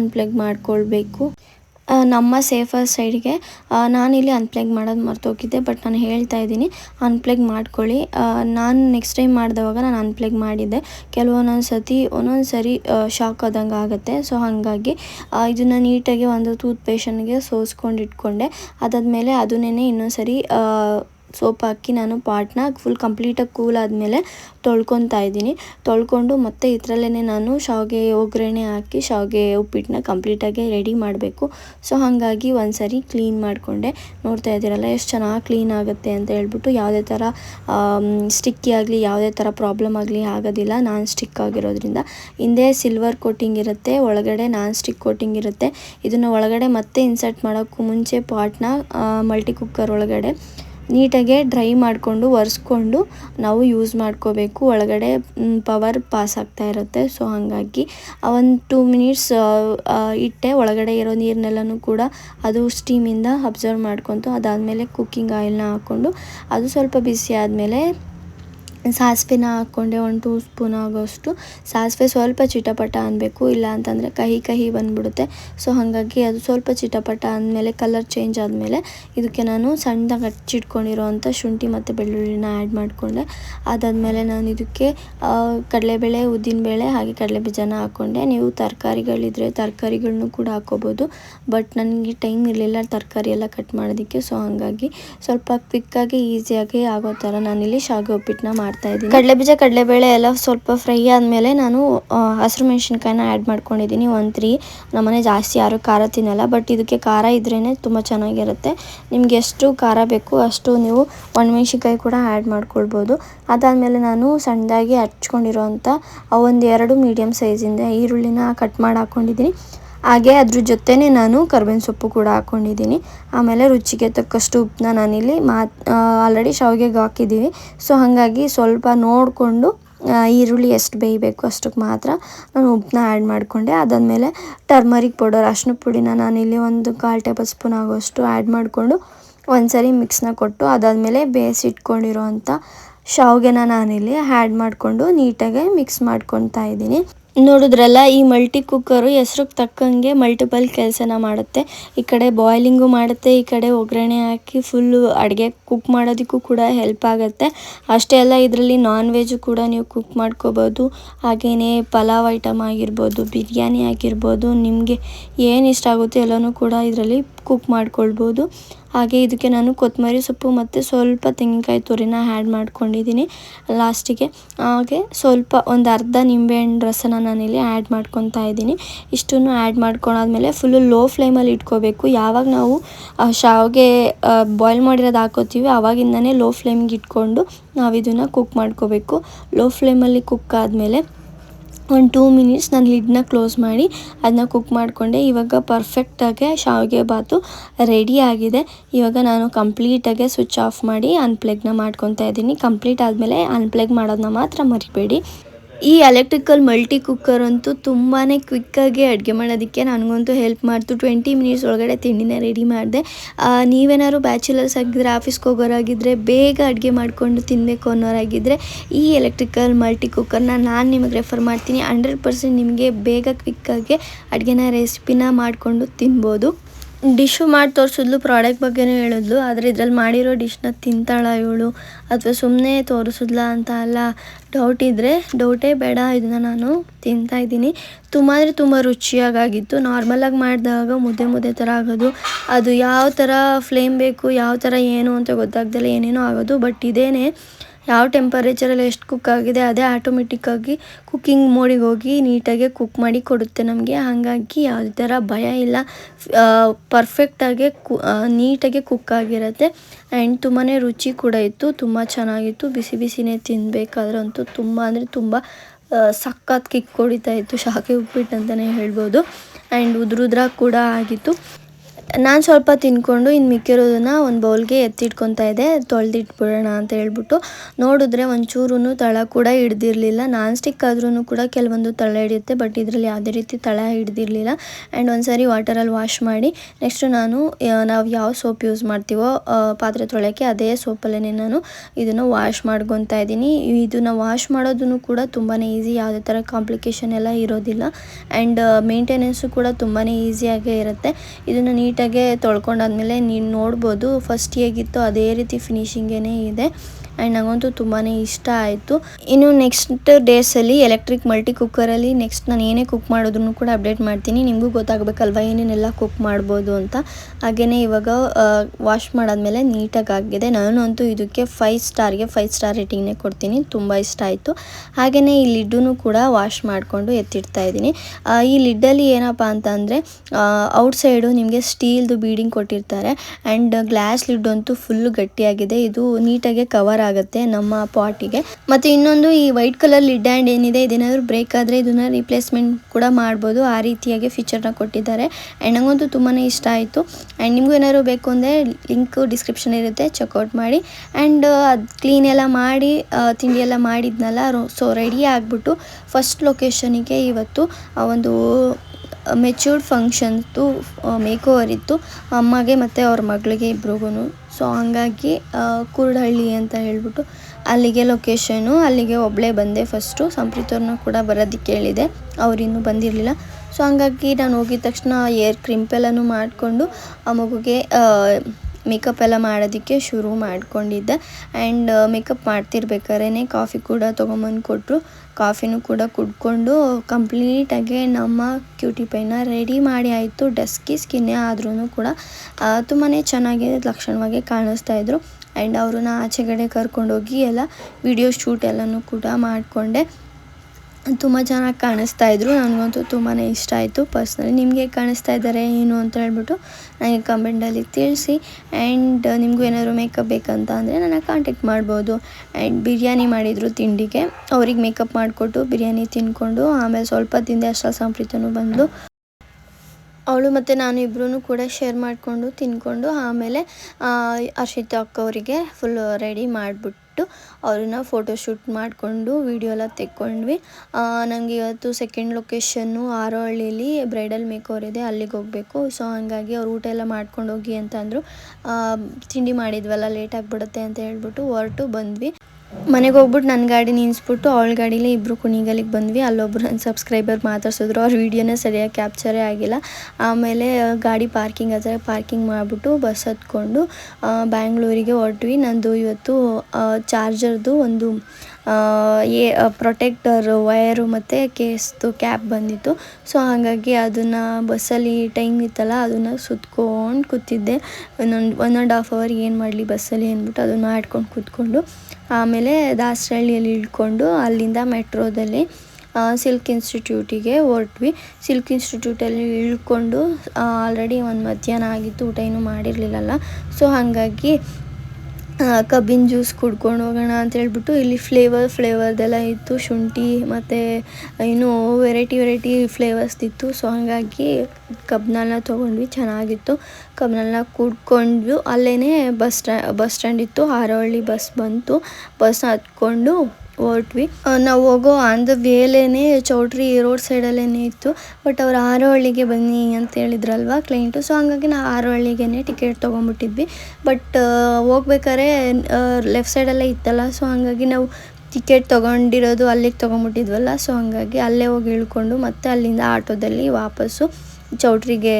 ಅನ್ಪ್ಲಗ್ ಮಾಡ್ಕೊಳ್ಬೇಕು. ನಮ್ಮ ಸೇಫರ್ ಸೈಡ್ಗೆ ನಾನಿಲ್ಲಿ ಅನ್ಪ್ಲಗ್ ಮಾಡೋದು ಮರ್ತೋಗಿದ್ದೆ ಬಟ್ ನಾನು ಹೇಳ್ತಾ ಇದ್ದೀನಿ ಅನ್ಪ್ಲಗ್ ಮಾಡ್ಕೊಳ್ಳಿ. ನಾನು ನೆಕ್ಸ್ಟ್ ಟೈಮ್ ಮಾಡಿದವಾಗ ನಾನು ಅನ್ಪ್ಲಗ್ ಮಾಡಿದ್ದೆ. ಕೆಲವೊಂದೊಂದು ಸತಿ, ಒಂದೊಂದು ಸರಿ ಶಾಕ್ ಆದಂಗೆ ಆಗುತ್ತೆ. ಸೊ ಹಾಗಾಗಿ ಇದನ್ನು ನೀಟಾಗಿ ಒಂದು ಟೂತ್ ಪೇಷನ್ಗೆ ಸೋಸ್ಕೊಂಡು ಇಟ್ಕೊಂಡೆ. ಅದಾದಮೇಲೆ ಅದನ್ನೇ ಇನ್ನೊಂದು ಸರಿ ಸೋಪ್ ಹಾಕಿ ನಾನು ಪಾಟ್ನ ಫುಲ್ ಕಂಪ್ಲೀಟಾಗಿ ಕೂಲ್ ಆದಮೇಲೆ ತೊಳ್ಕೊತಾ ಇದ್ದೀನಿ. ತೊಳ್ಕೊಂಡು ಮತ್ತೆ ಇದರಲ್ಲೇ ನಾನು ಶಾವಿಗೆ ಒಗ್ಗರಣೆ ಹಾಕಿ ಶಾವಿಗೆ ಉಪ್ಪಿಟ್ಟನ್ನ ಕಂಪ್ಲೀಟಾಗಿ ರೆಡಿ ಮಾಡಬೇಕು. ಸೊ ಹಾಗಾಗಿ ಒಂದು ಸರಿ ಕ್ಲೀನ್ ಮಾಡಿಕೊಂಡೆ. ನೋಡ್ತಾ ಇದ್ದೀರಲ್ಲ, ಎಷ್ಟು ಚೆನ್ನಾಗಿ ಕ್ಲೀನ್ ಆಗುತ್ತೆ ಅಂತ ಹೇಳ್ಬಿಟ್ಟು ಯಾವುದೇ ಥರ ಸ್ಟಿಕ್ಕಿ ಆಗಲಿ, ಯಾವುದೇ ಥರ ಪ್ರಾಬ್ಲಮ್ ಆಗಲಿ ಆಗೋದಿಲ್ಲ. ನಾನ್ ಸ್ಟಿಕ್ ಆಗಿರೋದ್ರಿಂದ. ಹಿಂದೆ ಸಿಲ್ವರ್ ಕೋಟಿಂಗ್ ಇರುತ್ತೆ, ಒಳಗಡೆ ನಾನ್ ಸ್ಟಿಕ್ ಕೋಟಿಂಗ್ ಇರುತ್ತೆ. ಇದನ್ನು ಒಳಗಡೆ ಮತ್ತೆ ಇನ್ಸರ್ಟ್ ಮಾಡೋಕ್ಕೂ ಮುಂಚೆ ಪಾಟ್ನ ಮಲ್ಟಿ ಕುಕ್ಕರ್ ಒಳಗಡೆ ನೀಟಾಗೆ ಡ್ರೈ ಮಾಡಿಕೊಂಡು, ಒರೆಸ್ಕೊಂಡು ನಾವು ಯೂಸ್ ಮಾಡ್ಕೋಬೇಕು. ಒಳಗಡೆ ಪವರ್ ಪಾಸ್ ಆಗ್ತಾ ಇರುತ್ತೆ. ಸೊ, ಹಾಗಾಗಿ ಒಂದು ಟೂ ಮಿನಿಟ್ಸ್ ಇಟ್ಟೆ ಒಳಗಡೆ ಇರೋ ನೀರನ್ನೆಲ್ಲನೂ ಕೂಡ ಅದು ಸ್ಟೀಮಿಂದ ಅಬ್ಸರ್ವ್ ಮಾಡ್ಕೊತು ಅದಾದಮೇಲೆ ಕುಕ್ಕಿಂಗ್ ಆಯಿಲ್ನ ಹಾಕ್ಕೊಂಡು ಅದು ಸ್ವಲ್ಪ ಬಿಸಿ ಆದಮೇಲೆ ಸಾಸಿವೆನ ಹಾಕ್ಕೊಂಡೆ ಒಂದು ಟೂ ಸ್ಪೂನ್ ಆಗೋಷ್ಟು. ಸಾಸಿವೆ ಸ್ವಲ್ಪ ಚಿಟಪಟ ಅನ್ನಬೇಕು ಇಲ್ಲ ಅಂತಂದರೆ ಕಹಿ ಕಹಿ ಬಂದ್ಬಿಡುತ್ತೆ. ಸೊ ಹಾಗಾಗಿ ಅದು ಸ್ವಲ್ಪ ಚಿಟಪಟ ಅಂದಮೇಲೆ ಕಲರ್ ಚೇಂಜ್ ಆದಮೇಲೆ ಇದಕ್ಕೆ ನಾನು ಸಣ್ಣದಾಗಿ ಹಚ್ಚಿಟ್ಕೊಂಡಿರೋವಂಥ ಶುಂಠಿ ಮತ್ತು ಬೆಳ್ಳುಳ್ಳಿನ ಆ್ಯಡ್ ಮಾಡಿಕೊಂಡೆ. ಅದಾದಮೇಲೆ ನಾನು ಇದಕ್ಕೆ ಕಡಲೆಬೇಳೆ, ಉದ್ದಿನಬೇಳೆ ಹಾಗೆ ಕಡಲೆ ಬೀಜನ ಹಾಕ್ಕೊಂಡೆ. ನೀವು ತರಕಾರಿಗಳಿದ್ರೆ ತರಕಾರಿಗಳನ್ನೂ ಕೂಡ ಹಾಕ್ಕೋಬೋದು. ಬಟ್ ನನಗೆ ಟೈಮ್ ಇರಲಿಲ್ಲ ತರಕಾರಿ ಎಲ್ಲ ಕಟ್ ಮಾಡೋದಕ್ಕೆ ಸೊ ಹಾಗಾಗಿ ಸ್ವಲ್ಪ ಕ್ವಿಕ್ಕಾಗಿ ಈಸಿಯಾಗಿ ಆಗೋ ಥರ ನಾನಿಲ್ಲಿ ಶಾವಿಗೆ ಉಪ್ಪಿಟ್ಟನ್ನ ಮಾಡಿ ಮಾಡ್ತಾ ಇದ್ದೀನಿ. ಕಡಲೆ ಕಡಲೆಬೇಳೆ ಎಲ್ಲ ಸ್ವಲ್ಪ ಫ್ರೈ ಆದಮೇಲೆ ನಾನು ಹಸಿರು ಮೆಣಸಿನ್ಕಾಯಿನ ಆ್ಯಡ್ ಮಾಡ್ಕೊಂಡಿದ್ದೀನಿ. ಒಂದು ತ್ರೀ ನಮ್ಮನೆ ಜಾಸ್ತಿ ಯಾರು ಖಾರ ತಿನ್ನಲ್ಲ ಬಟ್ ಇದಕ್ಕೆ ಖಾರ ಇದ್ರೇ ತುಂಬ ಚೆನ್ನಾಗಿರುತ್ತೆ. ನಿಮ್ಗೆ ಎಷ್ಟು ಖಾರ ಬೇಕು ಅಷ್ಟು ನೀವು ಒಣಮೆಣ್ಸಿನ್ಕಾಯಿ ಕೂಡ ಆ್ಯಡ್ ಮಾಡ್ಕೊಳ್ಬೋದು. ಅದಾದಮೇಲೆ ನಾನು ಸಣ್ಣದಾಗಿ ಹಚ್ಕೊಂಡಿರೋಂಥ ಒಂದು ಎರಡು ಮೀಡಿಯಮ್ ಸೈಜಿಂದ ಈರುಳ್ಳಿನ ಕಟ್ ಮಾಡಿ ಹಾಕ್ಕೊಂಡಿದ್ದೀನಿ ಹಾಗೆ ಅದ್ರ ಜೊತೆನೇ ನಾನು ಕರ್ಬೇವಿನ ಸೊಪ್ಪು ಕೂಡ ಹಾಕ್ಕೊಂಡಿದ್ದೀನಿ ಆಮೇಲೆ ರುಚಿಗೆ ತಕ್ಕಷ್ಟು ಉಪ್ಪನ್ನ ನಾನಿಲ್ಲಿ ಮಾತ್ ಆಲ್ರೆಡಿ ಶಾವಿಗೆಗೆ ಹಾಕಿದ್ದೀವಿ. ಸೊ ಹಾಗಾಗಿ ಸ್ವಲ್ಪ ನೋಡಿಕೊಂಡು ಈರುಳ್ಳಿ ಎಷ್ಟು ಬೇಯಬೇಕು ಅಷ್ಟಕ್ಕೆ ಮಾತ್ರ ನಾನು ಉಪ್ಪನ್ನ ಆ್ಯಡ್ ಮಾಡಿಕೊಂಡೆ. ಅದಾದಮೇಲೆ ಟರ್ಮರಿಕ್ ಪೌಡರ್ ಅರ್ಶಿನ ಪುಡಿನ ನಾನಿಲ್ಲಿ ಒಂದು ಕಾಲು ಟೇಬಲ್ ಸ್ಪೂನ್ ಆಗೋಷ್ಟು ಆ್ಯಡ್ ಮಾಡಿಕೊಂಡು ಒಂದ್ಸರಿ ಮಿಕ್ಸ್ನ ಕೊಟ್ಟು ಅದಾದಮೇಲೆ ಬೇಯಿಸಿಟ್ಕೊಂಡಿರೋ ಅಂಥ ಶಾವಿಗೆನ ನಾನಿಲ್ಲಿ ಆ್ಯಡ್ ಮಾಡಿಕೊಂಡು ನೀಟಾಗಿ ಮಿಕ್ಸ್ ಮಾಡ್ಕೊತಾ ಇದ್ದೀನಿ. ನೋಡಿದ್ರಲ್ಲ, ಈ ಮಲ್ಟಿ ಕುಕ್ಕರು ಹೆಸ್ರಿಗೆ ತಕ್ಕಂಗೆ ಮಲ್ಟಿಪಲ್ ಕೆಲಸನ ಮಾಡುತ್ತೆ. ಈ ಕಡೆ ಬಾಯ್ಲಿಂಗು ಮಾಡುತ್ತೆ, ಈ ಕಡೆ ಒಗ್ಗರಣೆ ಹಾಕಿ ಫುಲ್ಲು ಅಡುಗೆ ಕುಕ್ ಮಾಡೋದಕ್ಕೂ ಕೂಡ ಹೆಲ್ಪ್ ಆಗುತ್ತೆ. ಅಷ್ಟೇ ಅಲ್ಲ, ಇದರಲ್ಲಿ ನಾನ್ ವೆಜ್ಜು ಕೂಡ ನೀವು ಕುಕ್ ಮಾಡ್ಕೋಬೋದು. ಹಾಗೆಯೇ ಪಲಾವ್ ಐಟಮ್ ಆಗಿರ್ಬೋದು, ಬಿರಿಯಾನಿ ಆಗಿರ್ಬೋದು, ನಿಮಗೆ ಏನು ಇಷ್ಟ ಆಗುತ್ತೆ ಎಲ್ಲನೂ ಕೂಡ ಇದರಲ್ಲಿ ಕುಕ್ ಮಾಡ್ಕೊಳ್ಬೋದು. ಹಾಗೆ ಇದಕ್ಕೆ ನಾನು ಕೊತ್ತಂಬರಿ ಸೊಪ್ಪು ಮತ್ತು ಸ್ವಲ್ಪ ತೆಂಗಿನಕಾಯಿ ತುರಿನ ಆ್ಯಡ್ ಮಾಡ್ಕೊಂಡಿದ್ದೀನಿ ಲಾಸ್ಟಿಗೆ ಹಾಗೆ ಸ್ವಲ್ಪ ಒಂದು ಅರ್ಧ ನಿಂಬೆಹಣ್ಣು ರಸನ ನಾನಿಲ್ಲಿ ಆ್ಯಡ್ ಮಾಡ್ಕೊತಾ ಇದ್ದೀನಿ. ಇಷ್ಟನ್ನು ಆ್ಯಡ್ ಮಾಡ್ಕೊಂಡಾದ್ಮೇಲೆ ಫುಲ್ಲು ಲೋ ಫ್ಲೇಮಲ್ಲಿ ಇಟ್ಕೋಬೇಕು. ಯಾವಾಗ ನಾವು ಶಾವಿಗೆ ಬಾಯ್ಲ್ ಮಾಡಿರೋದು ಹಾಕೋತೀವಿ ಆವಾಗಿಂದನೇ ಲೋ ಫ್ಲೇಮ್ಗೆ ಇಟ್ಕೊಂಡು ನಾವು ಇದನ್ನು ಕುಕ್ ಮಾಡ್ಕೋಬೇಕು ಲೋ ಫ್ಲೇಮಲ್ಲಿ ಕುಕ್ ಆದಮೇಲೆ ಒಂದು ಟೂ ಮಿನಿಟ್ಸ್ ನಾನು ಲಿಡ್ನ ಕ್ಲೋಸ್ ಮಾಡಿ ಅದನ್ನ ಕುಕ್ ಮಾಡಿಕೊಂಡೆ. ಇವಾಗ ಪರ್ಫೆಕ್ಟಾಗೆ ಶಾವಿಗೆ ಬಾತು ರೆಡಿ ಆಗಿದೆ. ಇವಾಗ ನಾನು ಕಂಪ್ಲೀಟಾಗೆ ಸ್ವಿಚ್ ಆಫ್ ಮಾಡಿ ಅನ್ಪ್ಲಗ್ನ ಮಾಡ್ಕೊತಾ ಇದ್ದೀನಿ ಕಂಪ್ಲೀಟ್ ಆದಮೇಲೆ ಅನ್ಪ್ಲಗ್ ಮಾಡೋದನ್ನ ಮಾತ್ರ ಮರಿಬೇಡಿ. ಈ ಎಲೆಕ್ಟ್ರಿಕಲ್ ಮಲ್ಟಿ ಕುಕ್ಕರ್ ಅಂತೂ ತುಂಬಾ ಕ್ವಿಕ್ಕಾಗಿ ಅಡುಗೆ ಮಾಡೋದಕ್ಕೆ ನನಗಂತೂ ಹೆಲ್ಪ್ ಮಾಡ್ತು. ಟ್ವೆಂಟಿ ಮಿನಿಟ್ಸ್ ಒಳಗಡೆ ತಿಂಡಿನ ರೆಡಿ ಮಾಡಿದೆ. ನೀವೇನಾದ್ರು ಬ್ಯಾಚುಲರ್ಸ್ ಆಗಿದ್ದರೆ ಆಫೀಸ್ಗೆ ಹೋಗೋರಾಗಿದ್ದರೆ ಬೇಗ ಅಡುಗೆ ಮಾಡಿಕೊಂಡು ತಿನ್ನಬೇಕು ಅನ್ನೋರಾಗಿದ್ದರೆ ಈ ಎಲೆಕ್ಟ್ರಿಕಲ್ ಮಲ್ಟಿ ಕುಕ್ಕರ್ನ ನಾನು ನಿಮಗೆ ರೆಫರ್ ಮಾಡ್ತೀನಿ. ಹಂಡ್ರೆಡ್ ಪರ್ಸೆಂಟ್ ನಿಮಗೆ ಬೇಗ ಕ್ವಿಕ್ಕಾಗಿ ಅಡುಗೆನ ರೆಸಿಪಿನ ಮಾಡಿಕೊಂಡು ತಿನ್ಬೋದು. ಡಿಶ್ಶು ಮಾಡಿ ತೋರಿಸಿದ್ಲು ಪ್ರಾಡಕ್ಟ್ ಬಗ್ಗೆನೂ ಹೇಳಿದ್ಲು, ಆದರೆ ಇದ್ರಲ್ಲಿ ಮಾಡಿರೋ ಡಿಶ್ನ ತಿಂತಾಳ ಇವಳು. ಅಥವಾ ಸುಮ್ಮನೆ ತೋರಿಸಿದ್ಲ ಅಂತ ಎಲ್ಲ ಡೌಟ್ ಇದ್ದರೆ ಡೌಟೇ ಬೇಡ ಇದನ್ನ ನಾನು ತಿಂತಾ ಇದ್ದೀನಿ. ತುಂಬ ಅಂದರೆ ತುಂಬ ರುಚಿಯಾಗಿತ್ತು ನಾರ್ಮಲಾಗಿ ಮಾಡಿದಾಗ ಮುದ್ದೆ ಮುದ್ದೆ ಥರ ಆಗೋದು. ಅದು ಯಾವ ಥರ ಫ್ಲೇಮ್ ಬೇಕು, ಯಾವ ಥರ ಏನು ಅಂತ ಗೊತ್ತಾಗ್ದಲ್ಲ ಏನೇನೋ ಆಗೋದು. ಬಟ್ ಇದೇನೇ ಯಾವ ಟೆಂಪರೇಚರಲ್ಲಿ ಎಷ್ಟು ಕುಕ್ ಆಗಿದೆ, ಅದೇ ಆಟೋಮೆಟಿಕ್ಕಾಗಿ ಕುಕ್ಕಿಂಗ್ ಮೋಡಿಗೆ ಹೋಗಿ ನೀಟಾಗೆ ಕುಕ್ ಮಾಡಿ ಕೊಡುತ್ತೆ ನಮಗೆ. ಹಾಗಾಗಿ ಯಾವುದೇ ಥರ ಭಯ ಇಲ್ಲ. ಪರ್ಫೆಕ್ಟಾಗೆ ಕು ನೀಟಾಗೆ ಕುಕ್ ಆಗಿರುತ್ತೆ. ಆ್ಯಂಡ್ ತುಂಬಾ ರುಚಿ ಕೂಡ ಇತ್ತು. ತುಂಬ ಚೆನ್ನಾಗಿತ್ತು. ಬಿಸಿ ಬಿಸಿನೇ ತಿನ್ನಬೇಕಾದ್ರಂತೂ ತುಂಬ, ಅಂದರೆ ತುಂಬ ಸಖತ್ ಕಿಕ್ ಹೊಡಿತಾ ಇತ್ತು. ಶಾಖೆ ಉಪ್ಪಿಟ್ಟು ಅಂತಲೇ ಹೇಳ್ಬೋದು. ಆ್ಯಂಡ್ ಉದ್ರುದ್ರ ಕೂಡ ಆಗಿತ್ತು. ನಾನು ಸ್ವಲ್ಪ ತಿನ್ಕೊಂಡು ಇನ್ನು ಮಿಕ್ಕಿರೋದನ್ನ ಒಂದು ಬೌಲ್ಗೆ ಎತ್ತಿಟ್ಕೊತಾ ಇದೆ ತೊಳೆದಿಟ್ಬಿಡೋಣ ಅಂತ ಹೇಳ್ಬಿಟ್ಟು. ನೋಡಿದ್ರೆ ಒಂಚೂರು ತಳ ಕೂಡ ಹಿಡ್ದಿರಲಿಲ್ಲ. ನಾನ್ ಸ್ಟಿಕ್ ಆದ್ರೂ ಕೂಡ ಕೆಲವೊಂದು ತಳ ಹಿಡಿಯುತ್ತೆ ಬಟ್ ಇದರಲ್ಲಿ ಯಾವುದೇ ರೀತಿ ತಳ ಹಿಡ್ದಿರಲಿಲ್ಲ. ಆ್ಯಂಡ್ ಒಂದು ಸಾರಿ ವಾಟರಲ್ಲಿ ವಾಶ್ ಮಾಡಿ ನೆಕ್ಸ್ಟು ನಾನು ನಾವು ಯಾವ ಸೋಪ್ ಯೂಸ್ ಮಾಡ್ತೀವೋ ಪಾತ್ರೆ ತೊಳೆಯೋಕ್ಕೆ ಅದೇ ಸೋಪಲ್ಲೇ ನಾನು ಇದನ್ನು ವಾಶ್ ಮಾಡ್ಕೊತಾ ಇದ್ದೀನಿ. ಇದನ್ನು ವಾಶ್ ಮಾಡೋದನ್ನು ಕೂಡ ತುಂಬಾ ಈಸಿ ಯಾವುದೇ ಥರ ಕಾಂಪ್ಲಿಕೇಶನ್ ಎಲ್ಲ ಇರೋದಿಲ್ಲ. ಆ್ಯಂಡ್ ಮೇಂಟೆನೆನ್ಸು ಕೂಡ ತುಂಬಾ ಈಸಿಯಾಗೇ ಇರುತ್ತೆ. ಇದನ್ನು ನೀಟಾಗಿ ತೊಳ್ಕೊಂಡಾದ್ಮೇಲೆ ನೀನು ನೋಡ್ಬೋದು ಫಸ್ಟ್ ಹೇಗಿತ್ತು ಅದೇ ರೀತಿ ಫಿನಿಶಿಂಗೇ ಇದೆ. ಆ್ಯಂಡ್ ನನಗಂತೂ ತುಂಬಾ ಇಷ್ಟ ಆಯಿತು. ಇನ್ನು ನೆಕ್ಸ್ಟ್ ಡೇಸಲ್ಲಿ ಎಲೆಕ್ಟ್ರಿಕ್ ಮಲ್ಟಿ ಕುಕ್ಕರಲ್ಲಿ ನೆಕ್ಸ್ಟ್ ನಾನು ಏನೇ ಕುಕ್ ಮಾಡೋದನ್ನು ಕೂಡ ಅಪ್ಡೇಟ್ ಮಾಡ್ತೀನಿ. ನಿಮಗೂ ಗೊತ್ತಾಗಬೇಕಲ್ವ ಏನೇನೆಲ್ಲ ಕುಕ್ ಮಾಡ್ಬೋದು ಅಂತ. ಹಾಗೆಯೇ ಇವಾಗ ವಾಶ್ ಮಾಡಾದ್ಮೇಲೆ ನೀಟಾಗಿ ಆಗಿದೆ ನಾನು ಅಂತೂ ಇದಕ್ಕೆ ಫೈವ್ ಸ್ಟಾರ್ಗೆ ಫೈವ್ ಸ್ಟಾರ್ ರೇಟಿಂಗ್ನೇ ಕೊಡ್ತೀನಿ. ತುಂಬ ಇಷ್ಟ ಆಯಿತು. ಹಾಗೆಯೇ ಈ ಲಿಡ್ಡೂ ಕೂಡ ವಾಶ್ ಮಾಡಿಕೊಂಡು ಎತ್ತಿಡ್ತಾ ಇದ್ದೀನಿ. ಈ ಲಿಡ್ಡಲ್ಲಿ ಏನಪ್ಪ ಅಂತಂದರೆ ಔಟ್ ಸೈಡು ನಿಮಗೆ ಸ್ಟೀಲ್ದು ಬೀಡಿಂಗ್ ಕೊಟ್ಟಿರ್ತಾರೆ. ಆ್ಯಂಡ್ ಗ್ಲಾಸ್ ಲಿಡ್ ಅಂತೂ ಫುಲ್ ಗಟ್ಟಿಯಾಗಿದೆ. ಇದು ನೀಟಾಗಿ ಕವರ್ ಆಗುತ್ತೆ ನಮ್ಮ ಪಾಟಿಗೆ ಮತ್ತು ಇನ್ನೊಂದು ಈ ವೈಟ್ ಕಲರ್ ಲಿಡ್ ಆ್ಯಂಡ್ ಏನಿದೆ, ಇದೇನಾದರೂ ಬ್ರೇಕ್ ಆದರೆ ಇದನ್ನ ರಿಪ್ಲೇಸ್ಮೆಂಟ್ ಕೂಡ ಮಾಡ್ಬೋದು. ಆ ರೀತಿಯಾಗಿ ಫೀಚರ್ನ ಕೊಟ್ಟಿದ್ದಾರೆ. ಆ್ಯಂಡ್ ನಂಗಂತೂ ತುಂಬಾ ಇಷ್ಟ ಆಯಿತು. ಆ್ಯಂಡ್ ನಿಮಗೂ ಏನಾದ್ರು ಬೇಕು ಅಂದರೆ ಲಿಂಕು ಡಿಸ್ಕ್ರಿಪ್ಷನ್ ಇರುತ್ತೆ ಚೆಕ್ಔಟ್ ಮಾಡಿ. ಆ್ಯಂಡ್ ಅದು ಕ್ಲೀನ್ ಎಲ್ಲ ಮಾಡಿ ತಿಂಡಿ ಎಲ್ಲ ಮಾಡಿದ್ನಲ್ಲ ಸೊ ರೆಡಿ ಆಗಿಬಿಟ್ಟು ಫಸ್ಟ್ ಲೊಕೇಶನಿಗೆ ಇವತ್ತು ಒಂದು ಮೆಚೂರ್ಡ್ ಫಂಕ್ಷನ್ದು ಮೇಕ್ ಓವರ್ ಇತ್ತು. ಅಮ್ಮಗೆ ಮತ್ತು ಅವ್ರ ಮಗಳಿಗೆ ಇಬ್ರಿಗೂ ಸೊ ಹಂಗಾಗಿ ಕುರುಡಹಳ್ಳಿ ಅಂತ ಹೇಳ್ಬಿಟ್ಟು ಅಲ್ಲಿಗೆ ಲೊಕೇಶನು ಅಲ್ಲಿಗೆ ಒಬ್ಬಳೇ ಬಂದೆ ಫಸ್ಟು ಸಂಪ್ರೀತವ್ರನ್ನ ಕೂಡ ಬರೋದಕ್ಕೆ ಹೇಳಿದೆ ಅವರಿನ್ನೂ ಬಂದಿರಲಿಲ್ಲ. ಸೊ ಹಂಗಾಗಿ ನಾನು ಹೋಗಿದ ತಕ್ಷಣ ಏರ್ ಕ್ರಿಂಪೆಲ್ಲನೂ ಮಾಡಿಕೊಂಡು, ಆ ಮಗುಗೆ ಮೇಕಪ್ ಎಲ್ಲ ಮಾಡೋದಕ್ಕೆ ಶುರು ಮಾಡ್ಕೊಂಡಿದ್ದೆ. ಆ್ಯಂಡ್ ಮೇಕಪ್ ಮಾಡ್ತಿರ್ಬೇಕಾದ್ರೆ ಕಾಫಿ ಕೂಡ ತೊಗೊಂಬಂದು ಕೊಟ್ಟರು ಕಾಫಿನೂ ಕೂಡ ಕುಡ್ಕೊಂಡು ಕಂಪ್ಲೀಟಾಗಿ ನಮ್ಮ ಕ್ಯೂಟಿ ಪೈನ ರೆಡಿ ಮಾಡಿ ಆಯಿತು. ಡಸ್ಕಿ ಸ್ಕಿನ್ನೇ ಆದ್ರೂ ಕೂಡ ತುಂಬಾ ಚೆನ್ನಾಗಿ ಲಕ್ಷಣವಾಗಿ ಕಾಣಿಸ್ತಾ ಇದ್ರು. ಆ್ಯಂಡ್ ಅವ್ರನ್ನ ಆಚೆಗಡೆ ಕರ್ಕೊಂಡೋಗಿ ಎಲ್ಲ ವಿಡಿಯೋ ಶೂಟ್ ಎಲ್ಲನೂ ಕೂಡ ಮಾಡಿಕೊಂಡೆ. ತುಂಬ ಚೆನ್ನಾಗಿ ಕಾಣಿಸ್ತಾ ಇದ್ರು. ನನಗಂತೂ ತುಂಬಾ ಇಷ್ಟ ಆಯಿತು. ಪರ್ಸ್ನಲಿ ನಿಮಗೆ ಕಾಣಿಸ್ತಾ ಇದ್ದಾರೆ ಏನು ಅಂತ ಹೇಳ್ಬಿಟ್ಟು ನನಗೆ ಕಮೆಂಟಲ್ಲಿ ತಿಳಿಸಿ. ಆ್ಯಂಡ್ ನಿಮಗೂ ಏನಾದರೂ ಮೇಕಪ್ ಬೇಕಂತ ಅಂದರೆ ನನ್ನ ಕಾಂಟ್ಯಾಕ್ಟ್ ಮಾಡ್ಬೋದು. ಆ್ಯಂಡ್ ಬಿರಿಯಾನಿ ಮಾಡಿದರು ತಿಂಡಿಗೆ. ಅವ್ರಿಗೆ ಮೇಕಪ್ ಮಾಡಿಕೊಟ್ಟು ಬಿರಿಯಾನಿ ತಿಂದ್ಕೊಂಡು ಆಮೇಲೆ ಸ್ವಲ್ಪ ತಿಂದೆ ಅಷ್ಟರಲ್ಲಿ ಸಂಪ್ರೀತನೂ ಬಂದು ಅವಳು ಮತ್ತು ನಾನು ಇಬ್ಬರೂ ಕೂಡ ಶೇರ್ ಮಾಡಿಕೊಂಡು ತಿಂದ್ಕೊಂಡು ಆಮೇಲೆ ಹರ್ಷಿತಾ ಅಕ್ಕ ಅವರಿಗೆ ಫುಲ್ ರೆಡಿ ಮಾಡಿಬಿಟ್ಟು ಅವ್ರನ್ನ ಫೋಟೋಶೂಟ್ ಮಾಡಿಕೊಂಡು ವಿಡಿಯೋ ಎಲ್ಲ ತೆಕ್ಕೊಂಡ್ವಿ. ನನಗೆ ಇವತ್ತು ಸೆಕೆಂಡ್ ಲೊಕೇಶನ್ನು ಆರೋಹಳ್ಳಿಲಿ ಬ್ರೈಡಲ್ ಮೇಕೋರ್ ಇದೆ, ಅಲ್ಲಿಗೆ ಹೋಗಬೇಕು. ಸೊ ಹಂಗಾಗಿ ಅವ್ರು ಊಟ ಎಲ್ಲ ಮಾಡ್ಕೊಂಡು ಹೋಗಿ ಅಂತ ಅಂದರು ತಿಂಡಿ ಮಾಡಿದ್ವಲ್ಲ ಲೇಟ್ ಆಗಿಬಿಡುತ್ತೆ ಅಂತ ಹೇಳ್ಬಿಟ್ಟು ಹೊರಟು ಬಂದ್ವಿ. ಮನೆಗೆ ಹೋಗ್ಬಿಟ್ಟು ನನ್ನ ಗಾಡಿ ನಿಲ್ಲಿಸ್ಬಿಟ್ಟು ಅವಳ ಗಾಡೀಲಿ ಇಬ್ಬರು ಕುಣಿಗಲಿಗೆ ಬಂದ್ವಿ. ಅಲ್ಲೊಬ್ರು ನನ್ನ ಸಬ್ಸ್ಕ್ರೈಬರ್ ಮಾತಾಡ್ಸಿದ್ರು. ಅವ್ರ ವೀಡಿಯೋನೇ ಸರಿಯಾಗಿ ಕ್ಯಾಪ್ಚರೇ ಆಗಿಲ್ಲ. ಆಮೇಲೆ ಗಾಡಿ ಪಾರ್ಕಿಂಗ್ ಆದರೆ ಪಾರ್ಕಿಂಗ್ ಮಾಡಿಬಿಟ್ಟು ಬಸ್ ಹತ್ಕೊಂಡು ಬ್ಯಾಂಗ್ಳೂರಿಗೆ ಹೊರಟ್ವಿ. ನಂದು ಇವತ್ತು ಚಾರ್ಜರ್ದು ಒಂದು ಏ ಪ್ರೊಟೆಕ್ಟರ್ ವಯರು ಮತ್ತು ಕೇಸ್ದು ಕ್ಯಾಪ್ ಬಂದಿತ್ತು. ಸೊ, ಹಾಗಾಗಿ ಅದನ್ನು ಬಸ್ಸಲ್ಲಿ ಟೈಮ್ ಇತ್ತಲ್ಲ, ಅದನ್ನು ಸುತ್ಕೊಂಡು ಕೂತಿದ್ದೆ. ಒಂದೊಂದು ಒನ್ ಆ್ಯಂಡ್ ಹಾಫ್ ಅವರ್ ಏನು ಮಾಡಲಿ ಬಸ್ಸಲ್ಲಿ ಅಂದ್ಬಿಟ್ಟು ಅದನ್ನು ಆಡ್ಕೊಂಡು ಕೂತ್ಕೊಂಡು ಆಮೇಲೆ ದಾಸರಳ್ಳಿಯಲ್ಲಿ ಇಳ್ಕೊಂಡು ಅಲ್ಲಿಂದ ಮೆಟ್ರೋದಲ್ಲಿ ಸಿಲ್ಕ್ ಇನ್ಸ್ಟಿಟ್ಯೂಟಿಗೆ ಹೊರಟ್ವಿ. ಸಿಲ್ಕ್ ಇನ್ಸ್ಟಿಟ್ಯೂಟಲ್ಲಿ ಇಳ್ಕೊಂಡು ಆಲ್ರೆಡಿ ಒಂದು ಮಧ್ಯಾಹ್ನ ಆಗಿತ್ತು, ಊಟ ಏನೂ ಮಾಡಿರಲಿಲ್ಲಲ್ಲ. ಸೊ ಹಾಗಾಗಿ ಕಬ್ಬಿನ ಜ್ಯೂಸ್ ಕುಡ್ಕೊಂಡು ಹೋಗೋಣ ಅಂತ ಹೇಳ್ಬಿಟ್ಟು ಇಲ್ಲಿ ಫ್ಲೇವರ್ ಫ್ಲೇವರ್ದೆಲ್ಲ ಇತ್ತು. ಶುಂಠಿ ಮತ್ತು ಇನ್ನೂ ವೆರೈಟಿ ವೆರೈಟಿ ಫ್ಲೇವರ್ಸ್ ಇತ್ತು. ಸೊ ಹಾಗಾಗಿ ಕಬ್ನಲ್ನ ತೊಗೊಂಡ್ವಿ. ಚೆನ್ನಾಗಿತ್ತು. ಕಬ್ನಲ್ನ ಕುಡ್ಕೊಂಡ್ವಿ. ಅಲ್ಲೇ ಬಸ್ ಸ್ಟ್ಯಾ ಬಸ್ ಸ್ಟ್ಯಾಂಡ್ ಇತ್ತು. ಹಾರೋಹಳ್ಳಿ ಬಸ್ ಬಂತು. ಬಸ್ ಹತ್ಕೊಂಡು ಹೊರಟ್ವಿ. ನಾವು ಹೋಗೋ ಆನ್ ದ ವೇಲೇನೆ ಚೌಟ್ರಿ ರೋಡ್ ಸೈಡಲ್ಲೇ ಇತ್ತು. ಬಟ್ ಅವ್ರು ಆರೋಹಳ್ಳಿಗೆ ಬನ್ನಿ ಅಂತ ಹೇಳಿದ್ರಲ್ವ ಕ್ಲೈಂಟು ಸೊ ಹಂಗಾಗಿ ನಾವು ಆರೋಹಳ್ಳಿಗೆ ಟಿಕೆಟ್ ತೊಗೊಂಬಿಟ್ಟಿದ್ವಿ. ಬಟ್ ಹೋಗ್ಬೇಕಾದ್ರೆ ಲೆಫ್ಟ್ ಸೈಡಲ್ಲೇ ಇತ್ತಲ್ಲ. ಸೊ ಹಂಗಾಗಿ ನಾವು ಟಿಕೆಟ್ ತೊಗೊಂಡಿರೋದು ಅಲ್ಲಿಗೆ ತೊಗೊಂಬಿಟ್ಟಿದ್ವಲ್ಲ. ಸೊ ಹಂಗಾಗಿ ಅಲ್ಲೇ ಹೋಗಿ ಇಳ್ಕೊಂಡು ಮತ್ತೆ ಅಲ್ಲಿಂದ ಆಟೋದಲ್ಲಿ ವಾಪಸ್ಸು ಚೌಟ್ರಿಗೆ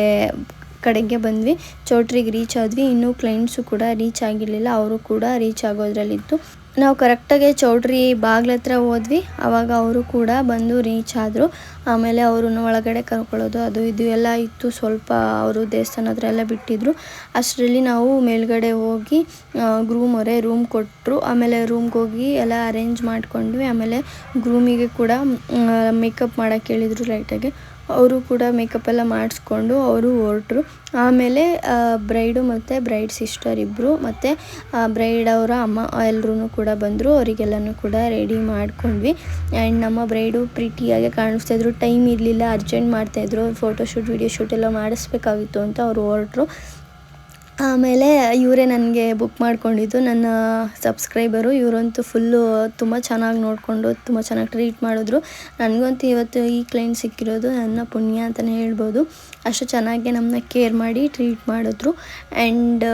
ಕಡೆಗೆ ಬಂದ್ವಿ. ಚೌಟ್ರಿಗೆ ರೀಚ್ ಆದ್ವಿ. ಇನ್ನೂ ಕ್ಲೈಂಟ್ಸು ಕೂಡ ರೀಚ್ ಆಗಿರಲಿಲ್ಲ. ಅವರು ಕೂಡ ರೀಚ್ ಆಗೋದ್ರಲ್ಲಿತ್ತು. ನಾವು ಕರೆಕ್ಟಾಗಿ ಚೌಟ್ರಿ ಬಾಗ್ಲ ಹತ್ರ ಹೋದ್ವಿ ಆವಾಗ ಅವರು ಕೂಡ ಬಂದು ರೀಚ್ ಆದರು. ಆಮೇಲೆ ಅವ್ರನ್ನ ಒಳಗಡೆ ಕರ್ಕೊಳ್ಳೋದು, ಅದು ಇದು ಎಲ್ಲ ಇತ್ತು. ಸ್ವಲ್ಪ ಅವರು ದೇವಸ್ಥಾನ ಹತ್ರ ಎಲ್ಲ ಬಿಟ್ಟಿದ್ರು. ಅಷ್ಟರಲ್ಲಿ ನಾವು ಮೇಲ್ಗಡೆ ಹೋಗಿ ಗ್ರೂಮ್ ಅವರೇ ರೂಮ್ ಕೊಟ್ಟರು ಆಮೇಲೆ ರೂಮ್ಗೆ ಹೋಗಿ ಎಲ್ಲ ಅರೇಂಜ್ ಮಾಡ್ಕೊಂಡ್ವಿ. ಆಮೇಲೆ ಗ್ರೂಮಿಗೆ ಕೂಡ ಮೇಕಪ್ ಮಾಡೋಕ್ಕೆ ಹೇಳಿದರು ಲೈಟಾಗಿ ಅವರು ಕೂಡ ಮೇಕಪ್ ಎಲ್ಲ ಮಾಡಿಸ್ಕೊಂಡು ಅವರು ಹೊರಟ್ರು. ಆಮೇಲೆ ಬ್ರೈಡು ಮತ್ತು ಬ್ರೈಡ್ ಸಿಸ್ಟರ್ ಇಬ್ಬರು ಮತ್ತು ಬ್ರೈಡ್ ಅವರ ಅಮ್ಮ ಎಲ್ಲರೂ ಕೂಡ ಬಂದರು. ಅವರಿಗೆಲ್ಲನೂ ಕೂಡ ರೆಡಿ ಮಾಡ್ಕೊಂಡ್ವಿ. ಆ್ಯಂಡ್ ನಮ್ಮ ಬ್ರೈಡು ಪ್ರೀಟಿಯಾಗಿ ಕಾಣಿಸ್ತಾ ಇದ್ರು. ಟೈಮ್ ಇರಲಿಲ್ಲ ಅರ್ಜೆಂಟ್ ಮಾಡ್ತಾಯಿದ್ರು ಫೋಟೋ ಶೂಟ್ ವಿಡಿಯೋ ಶೂಟ್ ಎಲ್ಲ ಮಾಡಿಸ್ಬೇಕಾಗಿತ್ತು ಅಂತ ಅವರು ಹೊರಟ್ರು. ಆಮೇಲೆ ಇವರೇ ನನಗೆ ಬುಕ್ ಮಾಡಿಕೊಂಡಿದ್ದು. ನನ್ನ ಸಬ್ಸ್ಕ್ರೈಬರು ಇವರಂತೂ ಫುಲ್ಲು ತುಂಬ ಚೆನ್ನಾಗಿ ನೋಡಿಕೊಂಡು ತುಂಬ ಚೆನ್ನಾಗಿ ಟ್ರೀಟ್ ಮಾಡಿದ್ರು. ನನಗಂತೂ ಇವತ್ತು ಈ ಕ್ಲೈಂಟ್ ಸಿಕ್ಕಿರೋದು ನನ್ನ ಪುಣ್ಯ ಅಂತಲೇ ಹೇಳ್ಬೋದು. ಅಷ್ಟು ಚೆನ್ನಾಗಿ ನಮ್ಮನ್ನ ಕೇರ್ ಮಾಡಿ ಟ್ರೀಟ್ ಮಾಡಿದ್ರು. ಆ್ಯಂಡ್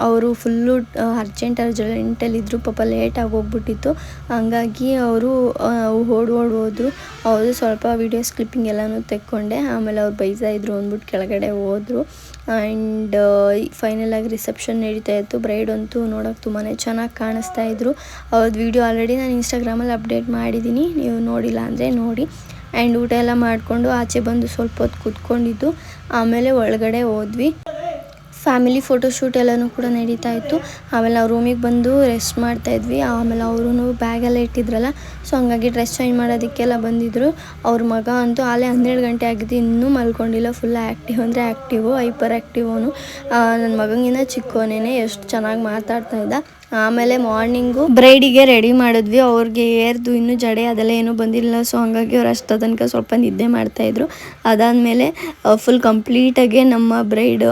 ಅವರು ಫುಲ್ಲು ಅರ್ಜೆಂಟ್ ಅರ್ಜೆಂಟಲ್ಲಿದ್ದರು ಪಾಪ ಲೇಟಾಗಿ ಹೋಗ್ಬಿಟ್ಟಿತ್ತು. ಹಂಗಾಗಿ ಅವರು ಓಡಿ ಓಡಿ ಹೋದ್ರು. ಅವರು ಸ್ವಲ್ಪ ವೀಡಿಯೋಸ್, ಕ್ಲಿಪ್ಪಿಂಗ್ ಎಲ್ಲನೂ ತೆಕ್ಕೊಂಡೆ. ಆಮೇಲೆ ಅವ್ರು ಬೈತಾ ಇದ್ರು ಅಂದ್ಬಿಟ್ಟು ಕೆಳಗಡೆ ಹೋದರು. ಆ್ಯಂಡ್ ಫೈನಲ್ ಆಗಿ ರಿಸೆಪ್ಷನ್ ನಡೀತಾ ಇತ್ತು. ಬ್ರೈಡ್ ಅಂತೂ ನೋಡೋಕೆ ತುಂಬಾ ಚೆನ್ನಾಗಿ ಕಾಣಿಸ್ತಾ ಇದ್ರು. ಅವ್ರದ್ದು ವೀಡಿಯೋ ಆಲ್ರೆಡಿ ನಾನು ಇನ್ಸ್ಟಾಗ್ರಾಮಲ್ಲಿ ಅಪ್ಡೇಟ್ ಮಾಡಿದ್ದೀನಿ ನೀವು ನೋಡಿಲ್ಲ ಅಂದರೆ ನೋಡಿ. ಆ್ಯಂಡ್ ಊಟ ಎಲ್ಲ ಮಾಡಿಕೊಂಡು ಆಚೆ ಬಂದು ಸ್ವಲ್ಪ ಹೊತ್ತು ಕೂತ್ಕೊಂಡಿದ್ದು. ಆಮೇಲೆ ಒಳಗಡೆ ಹೋದ್ವಿ. ಫ್ಯಾಮಿಲಿ ಫೋಟೋಶೂಟ್ ಎಲ್ಲನೂ ಕೂಡ ನಡೀತಾ ಇತ್ತು. ಆಮೇಲೆ ನಾವು ರೂಮಿಗೆ ಬಂದು ರೆಸ್ಟ್ ಮಾಡ್ತಾ ಇದ್ವಿ. ಆಮೇಲೆ ಅವರು ಬ್ಯಾಗೆಲ್ಲ ಇಟ್ಟಿದ್ರಲ್ಲ ಸೊ ಹಂಗಾಗಿ ಡ್ರೆಸ್ ಚೇಂಜ್ ಮಾಡೋದಕ್ಕೆಲ್ಲ ಬಂದಿದ್ದರು ಅವ್ರ ಮಗ ಅಂತೂ ಅಲ್ಲೇ ಹನ್ನೆರಡು ಗಂಟೆ ಆಗಿದೆ ಇನ್ನೂ ಮಲ್ಕೊಂಡಿಲ್ಲ ಫುಲ್ ಆ್ಯಕ್ಟಿವ್ ಅಂದರೆ ಆ್ಯಕ್ಟಿವು ಹೈಪರ್ ಆ್ಯಕ್ಟಿವ್ ಅವನು ನನ್ನ ಮಗನಿಗಿಂತ ಚಿಕ್ಕವನೇ ಎಷ್ಟು ಚೆನ್ನಾಗಿ ಮಾತಾಡ್ತಾ ಇದ್ದ. ಆಮೇಲೆ ಮಾರ್ನಿಂಗು ಬ್ರೈಡಿಗೆ ರೆಡಿ ಮಾಡಿದ್ವಿ. ಅವ್ರಿಗೆ ಏರ್ದು ಇನ್ನೂ ಜಡೆ ಅದೆಲ್ಲ ಏನೂ ಬಂದಿಲ್ಲ ಸೊ ಹಂಗಾಗಿ ಅವ್ರು ಅಷ್ಟು ತನಕ ಸ್ವಲ್ಪ ನಿದ್ದೆ ಮಾಡ್ತಾಯಿದ್ರು ಅದಾದಮೇಲೆ ಫುಲ್ ಕಂಪ್ಲೀಟಾಗಿ ನಮ್ಮ ಬ್ರೈಡ್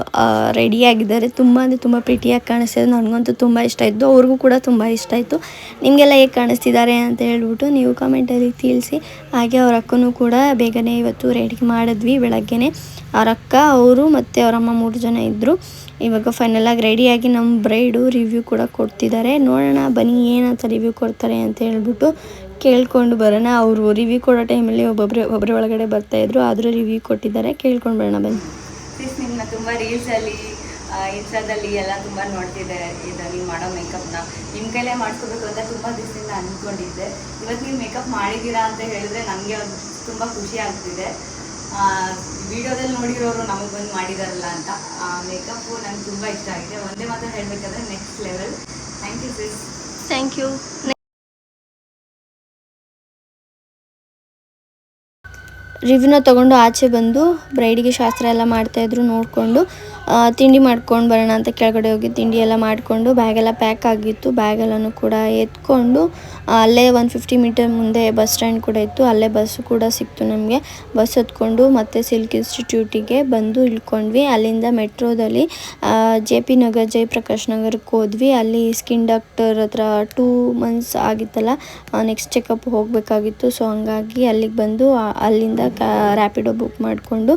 ರೆಡಿಯಾಗಿದ್ದಾರೆ ತುಂಬ ಅಂದರೆ ತುಂಬ ಪ್ರಿಟಿಯಾಗಿ ಕಾಣಿಸ್ತಿದೆ. ನನಗಂತೂ ತುಂಬ ಇಷ್ಟ ಆಯಿತು ಅವ್ರಿಗೂ ಕೂಡ ತುಂಬ ಇಷ್ಟ ಆಯಿತು ನಿಮಗೆಲ್ಲ ಹೇಗೆ ಕಾಣಿಸ್ತಿದ್ದಾರೆ ಅಂತ ಹೇಳ್ಬಿಟ್ಟು ನೀವು ಕಮೆಂಟಲ್ಲಿ ತಿಳಿಸಿ. ಹಾಗೆ ಅವ್ರ ಅಕ್ಕನೂ ಕೂಡ ಬೇಗನೆ ಇವತ್ತು ರೆಡಿ ಮಾಡಿದ್ವಿ ಬೆಳಗ್ಗೆನೆ. ಅವ್ರ ಅಕ್ಕ, ಅವರು ಮತ್ತು ಅವರಮ್ಮ ಮೂರು ಜನ ಇದ್ದರು ಇವಾಗ ಫೈನಲಾಗಿ ರೆಡಿಯಾಗಿ ನಮ್ಮ ಬ್ರೈಡು ರಿವ್ಯೂ ಕೂಡ ಕೊಡ್ತಿದ್ದಾರೆ ನೋಡೋಣ, ಬನ್ನಿ ಏನಂತ ರಿವ್ಯೂ ಕೊಡ್ತಾರೆ ಅಂತ ಹೇಳ್ಬಿಟ್ಟು ಕೇಳ್ಕೊಂಡು ಬರೋಣ. ಅವರು ರಿವ್ಯೂ ಕೊಡೋ ಟೈಮಲ್ಲಿ ಒಬ್ಬೊಬ್ಬರೇ ಒಬ್ಬರೇ ಒಳಗಡೆ ಬರ್ತಾಯಿದ್ರು ಆದರೂ ರಿವ್ಯೂ ಕೊಟ್ಟಿದ್ದಾರೆ. ಕೇಳ್ಕೊಂಡು ಬರೋಣ, ಬನ್ನಿ. ನಿಮ್ಮನ್ನ ತುಂಬ ರೀಲ್ಸಲ್ಲಿ ಇನ್ಸ್ಟಾದಲ್ಲಿ ಎಲ್ಲ ತುಂಬ ನೋಡ್ತಿದ್ದೆ ಇದು ನೀವು ಮಾಡೋ ಮೇಕಪ್ನ ನಿಮ್ಮ ಕೈಲೇ ಮಾಡಿಸ್ಕೋಬೇಕು ಅಂತ ತುಂಬ ದಿವಸದಿಂದ ಅಂದ್ಕೊಂಡಿದ್ದೆ ಇವತ್ತು ನೀವು ಮೇಕಪ್ ಮಾಡಿದ್ದೀರಾ ಅಂತ ಹೇಳಿದ್ರೆ ನಮಗೆ ಅದು ತುಂಬ ಖುಷಿ ಆಗ್ತಿದೆ. ವಿಡಿಯೋದಲ್ಲಿ ನೋಡಿರೋರು ನಮಗೆ ಬಂದು ಮಾಡಿದಾರಲ್ಲ ಅಂತ. ಮೇಕಪ್ಪು ನಂಗೆ ತುಂಬ ಇಷ್ಟ ಆಗಿದೆ. ಒಂದೇ ಮಾತ್ರ ಹೇಳಬೇಕಾದ್ರೆ next level thank you sis thank you ರಿವ್ಯೂನ ತೊಗೊಂಡು ಆಚೆ ಬಂದು ಬ್ರೈಡಿಗೆ ಶಾಸ್ತ್ರ ಎಲ್ಲ ಮಾಡ್ತಾಯಿದ್ರು ನೋಡಿಕೊಂಡು. ತಿಂಡಿ ಮಾಡ್ಕೊಂಡು ಬರೋಣ ಅಂತ ಕೆಳಗಡೆ ಹೋಗಿ ತಿಂಡಿ ಎಲ್ಲ ಮಾಡಿಕೊಂಡು ಬ್ಯಾಗೆಲ್ಲ ಪ್ಯಾಕ್ ಆಗಿತ್ತು. ಬ್ಯಾಗೆಲ್ಲನೂ ಕೂಡ ಎತ್ಕೊಂಡು, ಅಲ್ಲೇ ಒನ್ ಫಿಫ್ಟಿ ಮೀಟರ್ ಮುಂದೆ ಬಸ್ ಸ್ಟ್ಯಾಂಡ್ ಕೂಡ ಇತ್ತು. ಅಲ್ಲೇ ಬಸ್ಸು ಕೂಡ ಸಿಕ್ತು ನಮಗೆ. ಬಸ್ ಹತ್ಕೊಂಡು ಮತ್ತೆ ಸಿಲ್ಕ್ ಇನ್ಸ್ಟಿಟ್ಯೂಟಿಗೆ ಬಂದು ಇಳ್ಕೊಂಡ್ವಿ. ಅಲ್ಲಿಂದ ಮೆಟ್ರೋದಲ್ಲಿ ಜೆ ಪಿ ನಗರ್ ಜಯಪ್ರಕಾಶ್ ನಗರಕ್ಕೆ ಹೋದ್ವಿ. ಅಲ್ಲಿ ಸ್ಕಿನ್ ಡಾಕ್ಟರ್ ಹತ್ರ ಟೂ ಮಂತ್ಸ್ ಆಗಿತ್ತಲ್ಲ ನೆಕ್ಸ್ಟ್ ಚೆಕಪ್ ಹೋಗಬೇಕಾಗಿತ್ತು. ಸೊ ಹಂಗಾಗಿ ಅಲ್ಲಿಗೆ ಬಂದು ಅಲ್ಲಿಂದ ಕ ರ್ಯಾಪಿಡೋ ಬುಕ್ ಮಾಡಿಕೊಂಡು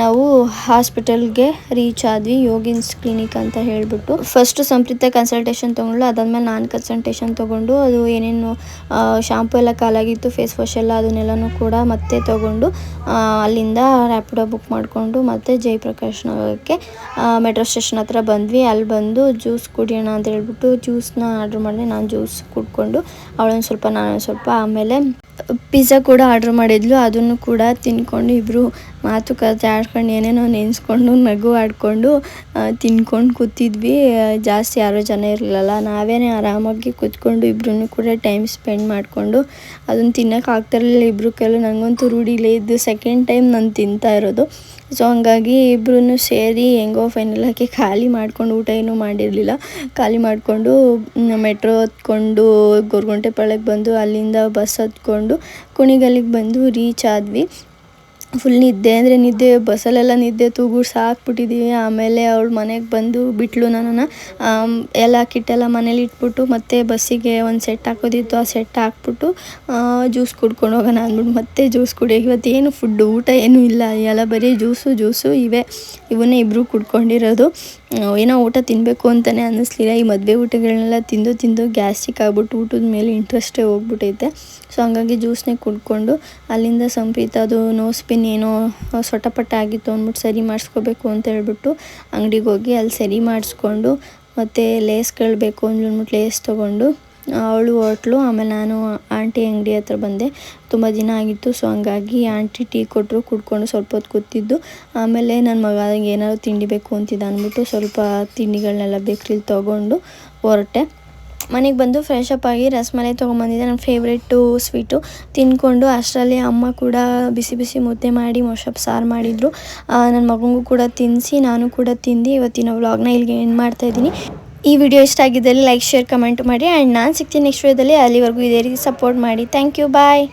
ನಾವು ಹಾಸ್ಪಿಟಲ್ಗೆ ರೀಚ್ ಆದ್ವಿ, ಯೋಗಿನ್ಸ್ ಕ್ಲಿನಿಕ್ ಅಂತ ಹೇಳಿಬಿಟ್ಟು. ಫಸ್ಟ್ ಸಂಪ್ರೀತ ಕನ್ಸಲ್ಟೇಷನ್ ತೊಗೊಂಡ್ಲು ಅದಾದ್ಮೇಲೆ ನಾನು ಕನ್ಸಲ್ಟೇಷನ್ ತೊಗೊಂಡು, ಅದು ಏನೇನು ಶಾಂಪು ಎಲ್ಲ ಕಾಲಾಗಿತ್ತು ಫೇಸ್ ವಾಶ್ ಎಲ್ಲ ಅದನ್ನೆಲ್ಲನೂ ಕೂಡ ಮತ್ತೆ ತೊಗೊಂಡು ಅಲ್ಲಿಂದ ರ್ಯಾಪಿಡೋ ಬುಕ್ ಮಾಡಿಕೊಂಡು ಮತ್ತೆ ಜಯಪ್ರಕಾಶ್ ನಗರಕ್ಕೆ ಮೆಟ್ರೋ ಸ್ಟೇಷನ್ ಹತ್ರ ಬಂದ್ವಿ. ಅಲ್ಲಿ ಬಂದು ಜ್ಯೂಸ್ ಕುಡಿಯೋಣ ಅಂತ ಹೇಳ್ಬಿಟ್ಟು ಜ್ಯೂಸ್ನ ಆರ್ಡ್ರ್ ಮಾಡಿದೆ ನಾನು ಜ್ಯೂಸ್ ಕುಡ್ಕೊಂಡು ಅವಳೊಂದು ಸ್ವಲ್ಪ ನಾನೊಂದು ಸ್ವಲ್ಪ ಆಮೇಲೆ ಪಿಜ್ಜಾ ಕೂಡ ಆರ್ಡ್ರ್ ಮಾಡಿದ್ಲು. ಅದನ್ನು ಕೂಡ ತಿನ್ಕೊಂಡು ಇಬ್ಬರು ಮಾತುಕತೆ ಆಡ್ಕೊಂಡು ಏನೇನೋ ನೆನೆಸ್ಕೊಂಡು, ನಗು ಆಡಿಕೊಂಡು ತಿನ್ಕೊಂಡು ಕೂತಿದ್ವಿ. ಜಾಸ್ತಿ ಯಾರೋ ಜನ ಇರಲಿಲ್ಲ ನಾವೇನೇ ಆರಾಮಾಗಿ ಕೂತ್ಕೊಂಡು ಇಬ್ರು ಕೂಡ ಟೈಮ್ ಸ್ಪೆಂಡ್ ಮಾಡಿಕೊಂಡು ಅದನ್ನು ತಿನ್ನೋಕೆ ಆಗ್ತಿರಲಿಲ್ಲ ಇಬ್ಬರು ಕೆಲವು ನನಗಂತೂ ರೂಢಿಲೇ ಇದ್ದು ಸೆಕೆಂಡ್ ಟೈಮ್ ನಾನು ತಿಂತಾ ಇರೋದು. ಸೊ ಹಂಗಾಗಿ ಇಬ್ರು ಸೇರಿ ಹೆಂಗೋ ಫೈನಲ್ ಹಾಕಿ ಖಾಲಿ ಮಾಡ್ಕೊಂಡು ಊಟ ಏನೂ ಮಾಡಿರಲಿಲ್ಲ. ಖಾಲಿ ಮಾಡಿಕೊಂಡು ಮೆಟ್ರೋ ಹತ್ಕೊಂಡು ಗೊರ್ಗುಂಟೆಪಾಳಕ್ಕೆ ಬಂದು ಅಲ್ಲಿಂದ ಬಸ್ ಹತ್ಕೊಂಡು, ಕುಣಿಗಲ್ಲಿಗೆ ಬಂದು ರೀಚ್ ಆದ್ವಿ. ಫುಲ್ ನಿದ್ದೆ ಅಂದರೆ ನಿದ್ದೆ, ಬಸ್ಸಲ್ಲೆಲ್ಲ ನಿದ್ದೆ ತೂಗು ಹಾಕ್ಬಿಟ್ಟಿದ್ದೀವಿ ಆಮೇಲೆ ಅವಳು ಮನೆಗೆ ಬಂದು ಬಿಟ್ಲು ನನ್ನನ್ನು. ಎಲ್ಲ ಕಿಟ್ಟೆಲ್ಲ ಮನೇಲಿ ಇಟ್ಬಿಟ್ಟು ಮತ್ತೆ ಬಸ್ಸಿಗೆ ಒಂದು ಸೆಟ್ ಹಾಕೋದಿತ್ತು, ಆ ಸೆಟ್ ಹಾಕ್ಬಿಟ್ಟು ಜ್ಯೂಸ್ ಕುಡ್ಕೊಂಡು ಹೋಗೋಣ ಅಂದ್ಬಿಟ್ಟು ಮತ್ತೆ ಜ್ಯೂಸ್ ಕುಡಿಯೋಕೆ ಇವತ್ತು ಏನು ಫುಡ್ ಊಟ ಏನೂ ಇಲ್ಲ. ಎಲ್ಲ ಬರೀ ಜ್ಯೂಸು ಜ್ಯೂಸು ಇವೆ. ಇವನ್ನೇ ಇಬ್ಬರು ಕುಡ್ಕೊಂಡಿರೋದು. ಏನೋ ಊಟ ತಿನ್ನಬೇಕು ಅಂತಲೇ ಅನ್ನಿಸ್ಲಿಲ್ಲ. ಈ ಮದುವೆ ಊಟಗಳನ್ನೆಲ್ಲ ತಿಂದು ತಿಂದು ಗ್ಯಾಸ್ಟ್ರಿಕ್ ಆಗ್ಬಿಟ್ಟು ಊಟದ ಮೇಲೆ ಇಂಟ್ರೆಸ್ಟೇ ಹೋಗ್ಬಿಟ್ಟೈತೆ ಸೊ ಹಂಗಾಗಿ ಜ್ಯೂಸ್ನೇ ಕುಡ್ಕೊಂಡು ಅಲ್ಲಿಂದ ಸಂಪ್ರೀತ ಅದು ನೋಸ್ ಪಿನ್ ಏನೋ ಸೊಟಪಟ ಆಗಿತ್ತು ಅಂದ್ಬಿಟ್ಟು ಸರಿ ಮಾಡಿಸ್ಕೋಬೇಕು ಅಂತ ಹೇಳ್ಬಿಟ್ಟು ಅಂಗಡಿಗೆ ಹೋಗಿ ಅಲ್ಲಿ ಸರಿ ಮಾಡಿಸ್ಕೊಂಡು ಮತ್ತು ಲೇಸ್ಗಳು ಬೇಕು ಅಂದ್ಬಿಟ್ಟು ಲೇಸ್ ತೊಗೊಂಡು ಅವಳು ಹೋಟ್ಲು, ಆಮೇಲೆ ನಾನು ಆಂಟಿ ಅಂಗಡಿ ಹತ್ರ ಬಂದೆ. ತುಂಬ ದಿನ ಆಗಿತ್ತು ಸೊ ಹಂಗಾಗಿ ಆಂಟಿ ಟೀ ಕೊಟ್ಟರು ಕುಡ್ಕೊಂಡು ಸ್ವಲ್ಪ ಹೊತ್ತು ಕೂತಿದ್ದು. ಆಮೇಲೆ ನನ್ನ ಮಗ ಏನಾದ್ರು ತಿಂಡಿ ಬೇಕು ಅಂತಿದ್ದ ಅಂದ್ಬಿಟ್ಟು ಸ್ವಲ್ಪ ತಿಂಡಿಗಳನ್ನೆಲ್ಲ ಬೇಕ್ರಿಲಿ ತೊಗೊಂಡು ಹೊರಟೆ. ಮನೆಗೆ ಬಂದು ಫ್ರೆಶ್ ಅಪ್ ಆಗಿ ರಸಮಲೈ ತೊಗೊಂಬಂದಿದ್ದೆ. ನನ್ನ ಫೇವ್ರೆಟ್ಟು ಸ್ವೀಟು ತಿನ್ಕೊಂಡು ಅಷ್ಟರಲ್ಲಿ ಅಮ್ಮ ಕೂಡ ಬಿಸಿ ಬಿಸಿ ಮುದ್ದೆ ಮಾಡಿ ಮೊಸಪ್ ಸಾರು ಮಾಡಿದರು. ನನ್ನ ಮಗನಿಗೂ ಕೂಡ ತಿನ್ನಿಸಿ ನಾನು ಕೂಡ ತಿಂದು ಇವತ್ತಿನ ವ್ಲಾಗ್ನ ಇಲ್ಲಿಗೆ ಎಂಡ್ ಮಾಡ್ತಾ ಇದ್ದೀನಿ. ಈ ವಿಡಿಯೋ ಇಷ್ಟ ಆಗಿದ್ದಲ್ಲಿ ಲೈಕ್ ಶೇರ್ ಕಮೆಂಟ್ ಮಾಡಿ. ಆ್ಯಂಡ್ ನಾನು ಸಿಗ್ತೀನಿ ನೆಕ್ಸ್ಟ್ ವಿಡಿಯೋದಲ್ಲಿ ಅಲ್ಲಿವರೆಗೂ ಇದೇ ರೀತಿ ಸಪೋರ್ಟ್ ಮಾಡಿ. Thank you bye